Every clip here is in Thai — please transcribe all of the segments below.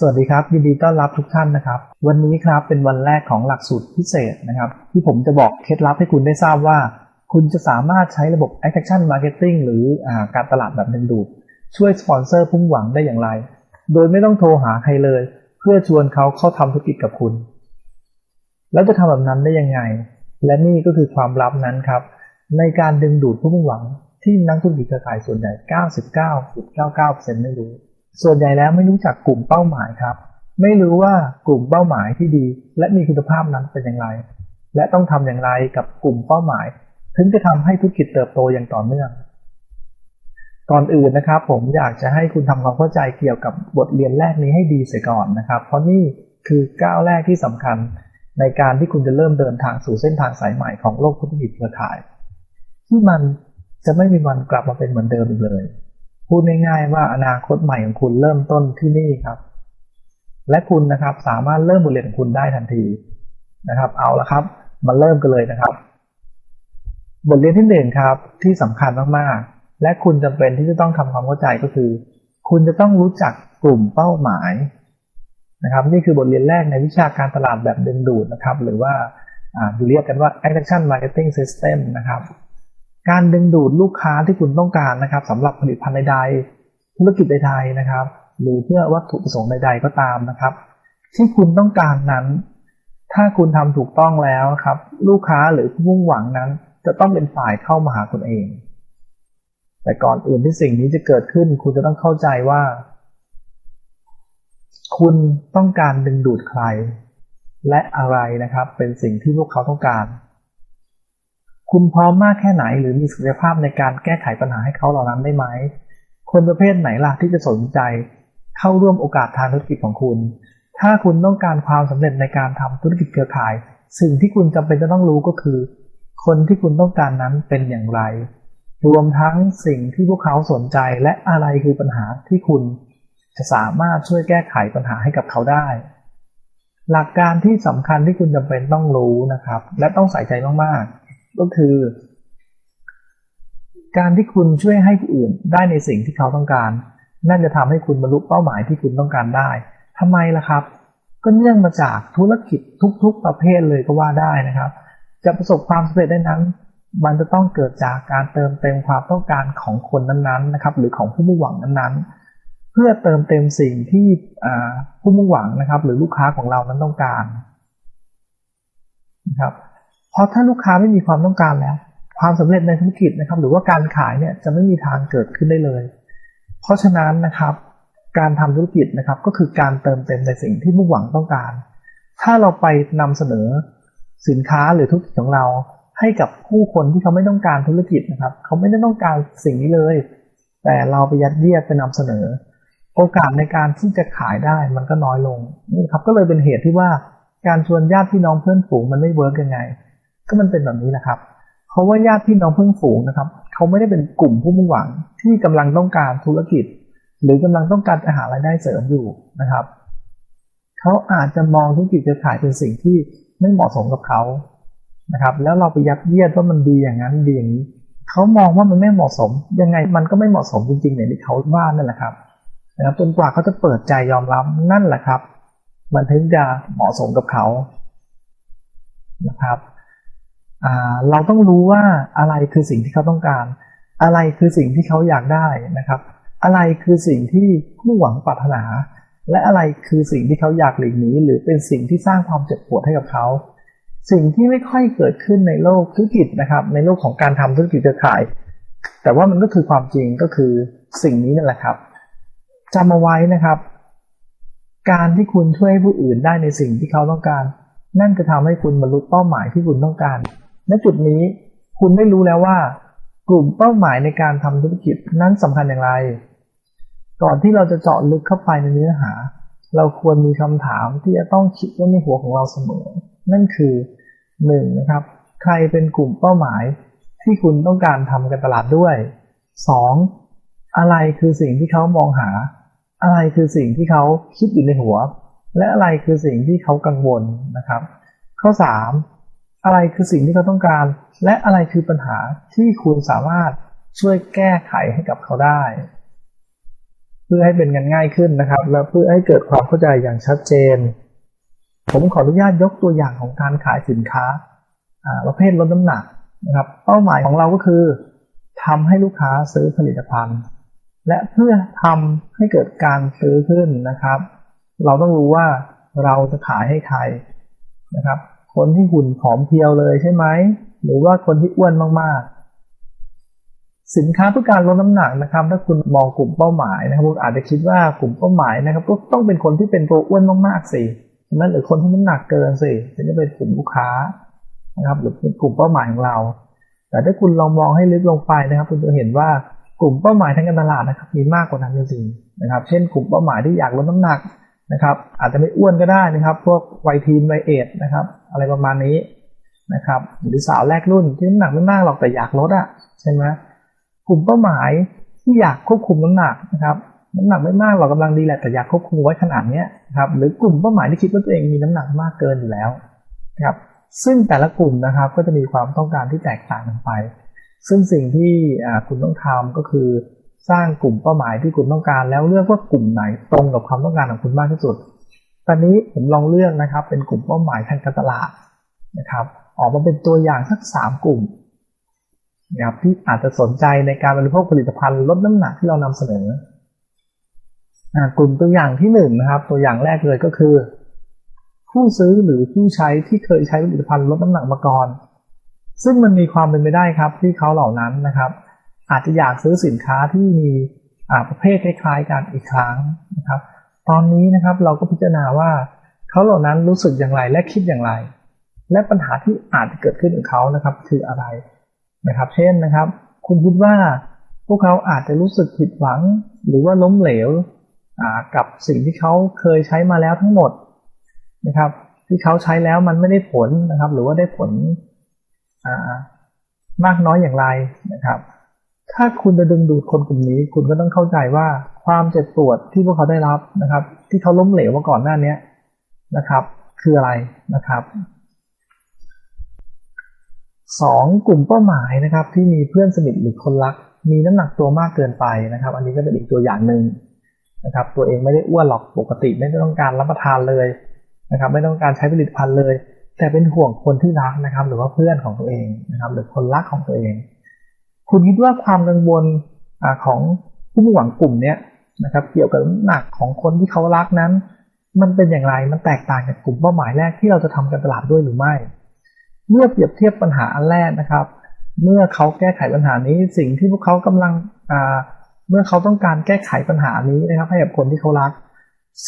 สวัสดีครับ ยินดีต้อนรับทุกท่านนะครับ วันนี้ครับเป็นวันแรกของหลักสูตรพิเศษนะครับ ที่ผมจะบอกเคล็ดลับให้คุณได้ทราบว่า คุณจะสามารถใช้ระบบ Attraction Marketing หรืออการตลาดแบบดึงดูด ช่วยสปอนเซอร์พุ่งหวังได้อย่างไร โดยไม่ต้องโทรหาใครเลย เพื่อชวนเขาเข้าทำธุรกิจกับคุณ แล้วจะทำแบบนั้นได้ยังไง และนี่ก็คือความลับนั้นครับ ในการดึงดูดผู้มุ่งหวังที่นักธุรกิจเครือข่ายส่วนใหญ่ 99.99%ไม่รู้ ส่วนใหญ่แล้วไม่รู้จักกลุ่มเป้าหมายครับ ไม่รู้ว่ากลุ่มเป้าหมายที่ดี และมีคุณภาพนั้นเป็นอย่างไร และต้องทำอย่างไรกับกลุ่มเป้าหมาย ถึงจะทำให้ธุรกิจเติบโตอย่างต่อเนื่อง ก่อนอื่นนะครับ ผมอยากจะให้คุณทำความเข้าใจเกี่ยวกับบทเรียนแรกนี้ให้ดีเสียก่อนนะครับ เพราะนี่คือก้าวแรกที่สำคัญในการที่คุณจะเริ่มเดินทางสู่เส้นทางสายใหม่ของโลกธุรกิจเครือข่าย ที่มันจะไม่มีวันกลับมาเป็นเหมือนเดิมอีกเลย พูดง่ายๆว่าอนาคตใหม่ของคุณเริ่มต้นที่นี่ครับ และคุณนะครับสามารถเริ่มบทเรียนของคุณได้ทันทีนะครับ เอาละครับ มาเริ่มกันเลยนะครับ บทเรียนที่หนึ่งครับที่สำคัญมากๆ และคุณจำเป็นที่จะต้องทำความเข้าใจก็คือ คุณจะต้องรู้จักกลุ่มเป้าหมายนะครับ นี่คือบทเรียนแรกในวิชาการตลาดแบบดึงดูดนะครับ หรือว่าเรียกกันว่า Attraction Marketing System นะครับ การดึงดูดลูกค้าที่คุณต้องการนะครับสำหรับผลิตภัณฑ์ใดๆธุรกิจใดๆนะครับ หรือเพื่อวัตถุประสงค์ใด ๆ ก็ตามนะครับ ที่คุณต้องการนั้น ถ้าคุณทำถูกต้องแล้วครับ ลูกค้าหรือผู้มุ่งหวังนั้น จะต้องเป็นฝ่ายเข้ามาหาคุณเอง แต่ก่อนอื่นที่สิ่งนี้จะเกิดขึ้น คุณจะต้องเข้าใจว่า คุณต้องการดึงดูดใคร และอะไรนะครับ เป็นสิ่งที่พวกเขาต้องการ คุณพร้อมมากแค่ไหนหรือมีศักยภาพในการแก้ไขปัญหาให้เขาเหล่านั้นได้ไหม คนประเภทไหนล่ะที่จะสนใจ เข้าร่วมโอกาสทางธุรกิจของคุณ ถ้าคุณต้องการความสำเร็จในการทำธุรกิจเครือข่าย สิ่งที่คุณจำเป็นจะต้องรู้ก็คือ คนที่คุณต้องการนั้นเป็นอย่างไร รวมทั้งสิ่งที่พวกเขาสนใจและอะไรคือปัญหาที่คุณจะสามารถช่วยแก้ไขปัญหาให้กับเขาได้ หลักการที่สำคัญที่คุณจำเป็นต้องรู้นะครับ และต้องใส่ใจมากๆ ก็คือ การที่คุณช่วยให้ผู้อื่นได้ในสิ่งที่เขาต้องการ นั่นจะทำให้คุณบรรลุเป้าหมายที่คุณต้องการได้ทำไมล่ะครับ ก็เนื่องมาจากธุรกิจทุก ๆ ประเภทเลยก็ว่าได้นะครับ จะประสบความสำเร็จได้นั้น มันจะต้องเกิดจากการเติมเต็มความต้องการของคนนั้นๆนะครับ หรือของผู้มุ่งหวังนั้นๆเพื่อเติมเต็มสิ่งที่ผู้มุ่งหวังนะครับ หรือลูกค้าของเรานั้นต้องการนะครับ ราะถ้าลูกค้าไม่มีความต้องการแล้ว ความสำเร็จในธุรกิจนะครับ หรือว่าการขายเนี่ยจะไม่มีทางเกิดขึ้นได้เลย เพราะฉะนั้นนะครับ การทำธุรกิจนะครับก็คือการเติมเต็มในสิ่งที่มุ่งหวังต้องการ ถ้าเราไปนำเสนอสินค้าหรือธุรกิจของเรา ให้กับผู้คนที่เขาไม่ต้องการธุรกิจนะครับ เขาไม่ได้ต้องการสิ่งนี้เลย แต่เราไปยัดเยียดไปนำเสนอ โอกาสในการที่จะขายได้มันก็น้อยลงนี่ครับก็เลยเป็นเหตุที่ว่าการชวนญาติพี่น้องเพื่อนฝูงมันไม่เวิร์กยังไง ก็มันเป็นแบบนี้นะครับ เพราะว่าญาติพี่น้องเพื่อนฝูงนะครับ เขาไม่ได้เป็นกลุ่มผู้มุ่งหวังที่กำลังต้องการธุรกิจ หรือกำลังต้องการหารายได้เสริมอยู่นะครับ เขาอาจจะมองธุรกิจจะขายเป็นสิ่งที่ไม่เหมาะสมกับเขานะครับ แล้วเราไปยัดเยียดว่ามันดีอย่างนั้นดีอย่างนี้เขามองว่ามันไม่เหมาะสม ยังไงมันก็ไม่เหมาะสมจริงๆอย่างที่เขาว่านั่นแหละครับนะครับจนกว่าเขาจะเปิดใจยอมรับนั่นแหละครับ มันถึงจะเหมาะสมกับเขานะครับ เราต้องรู้ว่าอะไรคือสิ่งที่เขาต้องการ อะไรคือสิ่งที่เขาอยากได้นะครับ อะไรคือสิ่งที่ผู้หวังปรารถนา และอะไรคือสิ่งที่เขาอยากหลีกหนีหรือเป็นสิ่งที่สร้างความเจ็บปวดให้กับเขา สิ่งที่ไม่ค่อยเกิดขึ้นในโลกธุรกิจนะครับ ในโลกของการทำธุรกิจเครือข่าย แต่ว่ามันก็คือความจริงก็คือสิ่งนี้นั่นแหละครับจำเอาไว้นะครับ การที่คุณช่วยผู้อื่นได้ในสิ่งที่เขาต้องการ นั่นจะทำให้คุณบรรลุเป้าหมายที่คุณต้องการ ณจุดนี้คุณได้รู้แล้วว่า กลุ่มเป้าหมายในการทำธุรกิจนั้นสำคัญอย่างไร ก่อนที่เราจะเจาะลึกเข้าไปในเนื้อหา เราควรมีคำถามที่จะต้องคิดไว้ในหัวของเราเสมอ นั่นคือหนึ่งนะครับ ใครเป็นกลุ่มเป้าหมายที่คุณต้องการทำการตลาดด้วยสองอะไรคือสิ่งที่เขามองหา อะไรคือสิ่งที่เขาคิดอยู่ในหัว และอะไรคือสิ่งที่เขากังวลนะครับ ข้อสาม อะไรคือสิ่งที่เขาต้องการ และอะไรคือปัญหาที่คุณสามารถช่วยแก้ไขให้กับเขาได้ เพื่อให้เป็นกันง่ายขึ้นนะครับ และเพื่อให้เกิดความเข้าใจอย่างชัดเจน ผมขออนุญาตยกตัวอย่างของการขายสินค้าอ่าประเภทลดน้ำหนักนะครับ เป้าหมายของเราก็คือทำให้ลูกค้าซื้อผลิตภัณฑ์ และเพื่อทำให้เกิดการซื้อขึ้นนะครับ เราต้องรู้ว่าเราจะขายให้ใครนะครับ คนที่หุ่นผอมเพรียวเลยใช่ไหมหรือว่าคนที่อ้วนมากๆ สินค้าเพื่อการลดน้ำหนักนะครับ ถ้าคุณมองกลุ่มเป้าหมายนะครับคุณอาจจะคิดว่ากลุ่มเป้าหมายนะครับ ก็ต้องเป็นคนที่เป็นตัวอ้วนมากๆสิฉะนั้นหรือคนที่น้ำหนักเกินสิถึงจะเป็นกลุ่มลูกค้านะครับ หรือเป็นกลุ่มเป้าหมายของเรา แต่ถ้าคุณลองมองให้ลึกลงไปนะครับ คุณจะเห็นว่ากลุ่มเป้าหมายทางการตลาดนะครับ มีมากกว่านั้นจริงๆนะครับ เช่น กลุ่มเป้าหมายที่อยากลดน้ำหนัก นะครับ อาจจะไม่อ้วนก็ได้นะครับ พวกวัยทีนวัยเอดนะครับ อะไรประมาณนี้นะครับหรือสาวแรกรุ่นที่น้ำหนักไม่มากหรอกแต่อยากลดอะใช่ไหมกลุ่มเป้าหมายที่อยากควบคุมน้ำหนักนะครับน้ำหนักไม่มากหรอกกำลังดีแหละแต่อยากควบคุมไว้ขนาดเนี้ยนะครับหรือกลุ่มเป้าหมายที่คิดว่าตัวเองมีน้ำหนักมากเกินอยู่แล้วนะครับซึ่งแต่ละกลุ่มนะครับก็จะมีความต้องการที่แตกต่างกันไป ซึ่งสิ่งที่คุณต้องทำก็คือ สร้างกลุ่มเป้าหมายที่คุณต้องการ แล้วเลือกว่ากลุ่มไหนตรงกับความต้องการของคุณมากที่สุด ตอนนี้ผมลองเลือกนะครับ เป็นกลุ่มเป้าหมายทางการตลาดนะครับ ออกมาเป็นตัวอย่างสักสามกลุ่มนะครับที่อาจจะสนใจในการบริโภคผลิตภัณฑ์ลดน้ำหนักที่เรานำเสนอกลุ่มตัวอย่างที่หนึ่งนะครับ ตัวอย่างแรกเลยก็คือ ผู้ซื้อหรือผู้ใช้ที่เคยใช้ผลิตภัณฑ์ลดน้ำหนักมาก่อน ซึ่งมันมีความเป็นไปได้ครับที่เขาเหล่านั้นนะครับ อาจจะอยากซื้อสินค้าที่มีประเภทคล้ายๆกันอีกครั้งนะครับตอนนี้นะครับเราก็พิจารณาว่าเขาเหล่านั้นรู้สึกอย่างไรและคิดอย่างไร และปัญหาที่อาจจะเกิดขึ้นกับเขานะครับคืออะไรนะครับ เช่นนะครับ คุณคิดว่าพวกเขาอาจจะรู้สึกผิดหวัง หรือว่าล้มเหลวกับสิ่งที่เขาเคยใช้มาแล้วทั้งหมดนะครับ ที่เขาใช้แล้วมันไม่ได้ผลนะครับ หรือว่าได้ผลมากน้อยอย่างไรนะครับ ถ้าคุณจะดึงดูดคนกลุ่มนี้ คุณก็ต้องเข้าใจว่าความเจ็บปวดที่พวกเขาได้รับนะครับ ที่เขาล้มเหลวมาก่อนหน้านี้นะครับ คืออะไรนะครับสองกลุ่มเป้าหมายนะครับ ที่มีเพื่อนสนิทหรือคนรัก มีน้ำหนักตัวมากเกินไปนะครับ อันนี้ก็เป็นอีกตัวอย่างหนึ่งนะครับ ตัวเองไม่ได้อ้วนหรอกปกติไม่ได้ต้องการรับประทานเลยนะครับ ไม่ต้องการใช้ผลิตภัณฑ์เลย แต่เป็นห่วงคนที่รักนะครับ หรือว่าเพื่อนของตัวเองนะครับ หรือคนรักของตัวเอง คุณคิดว่าความกังวลอของผู้มุ่งหวังกลุ่มเนี้ยนะครับ เกี่ยวกับน้ำหนักของคนที่เขารักนั้น มันเป็นอย่างไรมันแตกต่างจากกลุ่มเป้าหมายแรกที่เราจะทำการตลาดด้วยหรือไม่ เมื่อเปรียบเทียบปัญหาอันแรกนะครับ เมื่อเขาแก้ไขปัญหานี้สิ่งที่พวกเขากำลังเมื่อเขาต้องการแก้ไขปัญหานี้นะครับ ให้กับคนที่เขารัก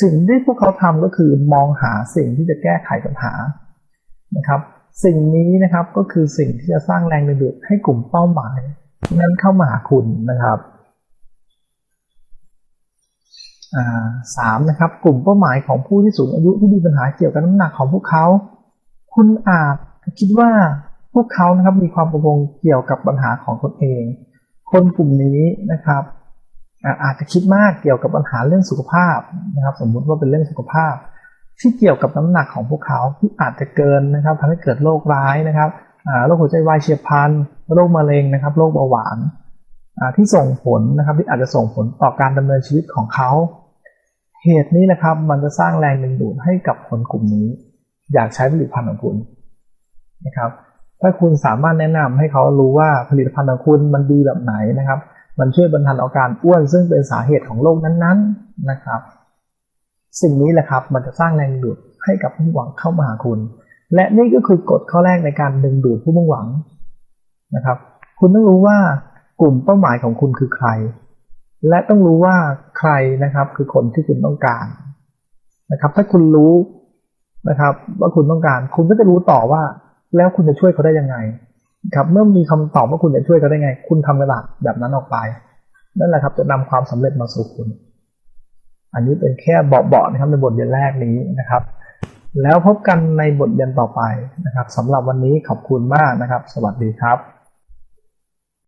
สิ่งที่พวกเขาทำก็คือมองหาสิ่งที่จะแก้ไขปัญหานะครับ สิ่งนี้นะครับก็คือสิ่งที่จะสร้างแรงดึงดูดให้กลุ่มเป้าหมาย นั้นเข้ามาหาคุณนะครับสามนะครับ กลุ่มเป้าหมายของผู้ที่สูงอายุที่มีปัญหาเกี่ยวกับน้ำหนักของพวกเขา คุณอาจคิดว่าพวกเขานะครับมีความกังวลเกี่ยวกับปัญหาของตนเอง คนกลุ่มนี้นะครับอาจจะคิดมากเกี่ยวกับปัญหาเรื่องสุขภาพนะครับ สมมุติว่าเป็นเรื่องสุขภาพ ที่เกี่ยวกับน้ำหนักของพวกเขาที่อาจจะเกินนะครับทำให้เกิดโรคร้ายนะครับ โรคหัวใจวายเฉียบพลันโรคมะเร็งนะครับโรคเบาหวานที่ส่งผลนะครับที่อาจจะส่งผลต่อการดำเนินชีวิตของเขา เหตุนี้นะครับมันจะสร้างแรงดึงดูดให้กับคนกลุ่มนี้ อยากใช้ผลิตภัณฑ์ของคุณนะครับถ้าคุณสามารถแนะนำให้เขารู้ว่าผลิตภัณฑ์ของคุณมันดีแบบไหนนะครับ มันช่วยบรรเทาอาการอ้วนซึ่งเป็นสาเหตุของโรคนั้นๆนะครับ สิ่งนี้แหละครับมันจะสร้างแรงดึงดูดให้กับผู้หวังเข้ามาหาคุณ และนี่ก็คือกฎข้อแรกในการดึงดูดผู้มุ่งหวังนะครับ คุณต้องรู้ว่ากลุ่มเป้าหมายของคุณคือใคร และต้องรู้ว่าใครนะครับคือคนที่คุณต้องการนะครับ ถ้าคุณรู้นะครับ ว่าคุณต้องการ คุณก็จะรู้ต่อว่า แล้วคุณจะช่วยเขาได้ยังไงครับเมื่อมีคำตอบว่าคุณจะช่วยเขาได้ไง คุณทำกระดาษแบบนั้นออกไปนั่นแหละครับจะนำความสำเร็จมาสู่คุณ อันนี้เป็นแค่เบาๆนะครับในบทเรียนแรกนี้นะครับ แล้วพบกันในบทเรียนต่อไปนะครับสำหรับวันนี้ขอบคุณมากนะครับ สวัสดีครับ